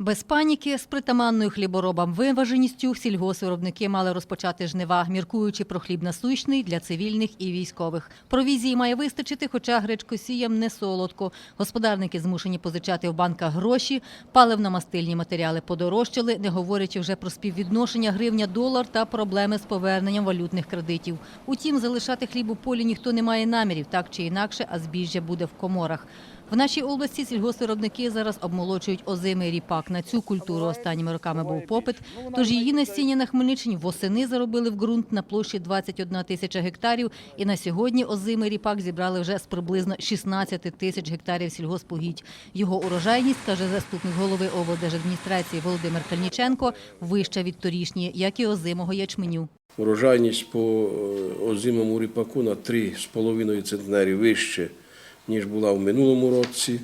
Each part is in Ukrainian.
Без паніки з притаманною хліборобам виваженістю сільгосвиробники мали розпочати жнива, міркуючи про хліб насущний для цивільних і військових. Провізії має вистачити, хоча гречкосіям не солодко. Господарники змушені позичати в банках гроші, паливно-мастильні матеріали подорожчали, не говорячи вже про співвідношення гривня-долар та проблеми з поверненням валютних кредитів. Утім, залишати хліб у полі ніхто не має намірів, так чи інакше, а збіжжя буде в коморах. В нашій області сільгоспвиробники зараз обмолочують озимий ріпак. На цю культуру останніми роками був попит. Тож її насіння на Хмельниччині восени заробили в ґрунт на площі 21 тисяча гектарів. І на сьогодні озимий ріпак зібрали вже з приблизно 16 тисяч гектарів сільгоспугідь. Його урожайність, каже заступник голови облдержадміністрації Володимир Кальніченко, вища від торішньої, як і озимого ячменю. Урожайність по е, озимому ріпаку на 3,5 центнері вище, ніж була в минулому році.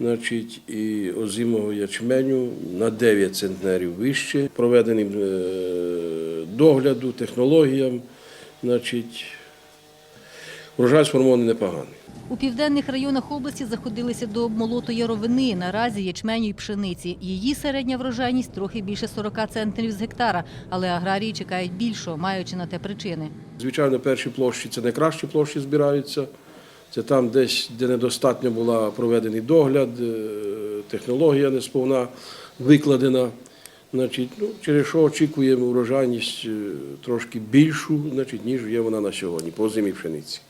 Значить, і озимого ячменю на 9 центнерів вище, проведеним е, догляду, технологіям. Значить, урожай сформований непоганий. У південних районах області заходилися до обмолоту яровини, наразі ячменю й пшениці. Її середня врожайність трохи більше 40 центнерів з гектара, але аграрії чекають більшого, маючи на те причини. Звичайно, перші площі це найкращі площі збираються. Це там, десь, де недостатньо була проведений догляд, е, технологія не сповна викладена. Значить, ну, через що очікуємо урожайність е, трошки більшу, значить, ніж є вона на сьогодні, по зимі пшениці.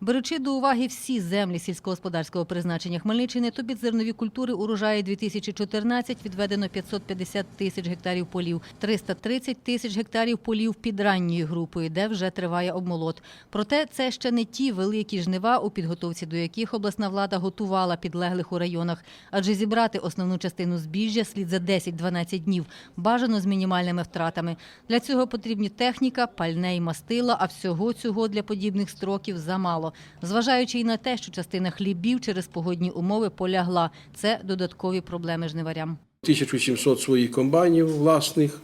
Беручи до уваги всі землі сільськогосподарського призначення Хмельниччини, то під зернові культури урожаї 2014 відведено 550 тисяч гектарів полів, 330 тисяч гектарів полів під ранньою групою, де вже триває обмолот. Проте це ще не ті великі жнива, у підготовці до яких обласна влада готувала підлеглих у районах. Адже зібрати основну частину збіжжя слід за 10-12 днів, бажано з мінімальними втратами. Для цього потрібні техніка, пальне й мастила, а всього цього для подібних строків замало. Зважаючи й на те, що частина хлібів через погодні умови полягла. Це додаткові проблеми жниварям. 1700 своїх комбайнів власних,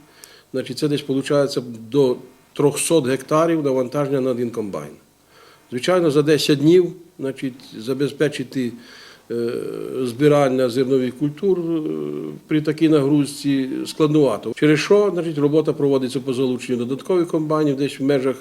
значить, це десь виходить до 300 гектарів навантаження на один комбайн. Звичайно, за 10 днів значить, забезпечити збирання зернових культур е, при такій нагрузці складнувато. Через що значить, робота проводиться по залученню додаткових комбайнів, десь в межах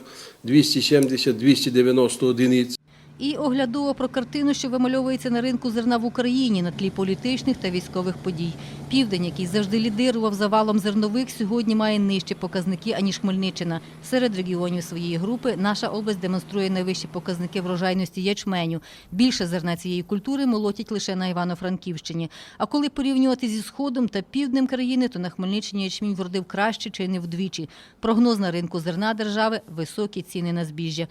270-290 одиниць. І оглядово про картину, що вимальовується на ринку зерна в Україні на тлі політичних та військових подій. Південь, який завжди лідирував завалом зернових, сьогодні має нижчі показники аніж Хмельниччина. Серед регіонів своєї групи наша область демонструє найвищі показники врожайності ячменю. Більше зерна цієї культури молотять лише на Івано-Франківщині. А коли порівнювати зі сходом та півднем країни, то на Хмельниччині ячмінь вродив краще чи не вдвічі. Прогноз на ринку зерна держави високі ціни на збіжжя.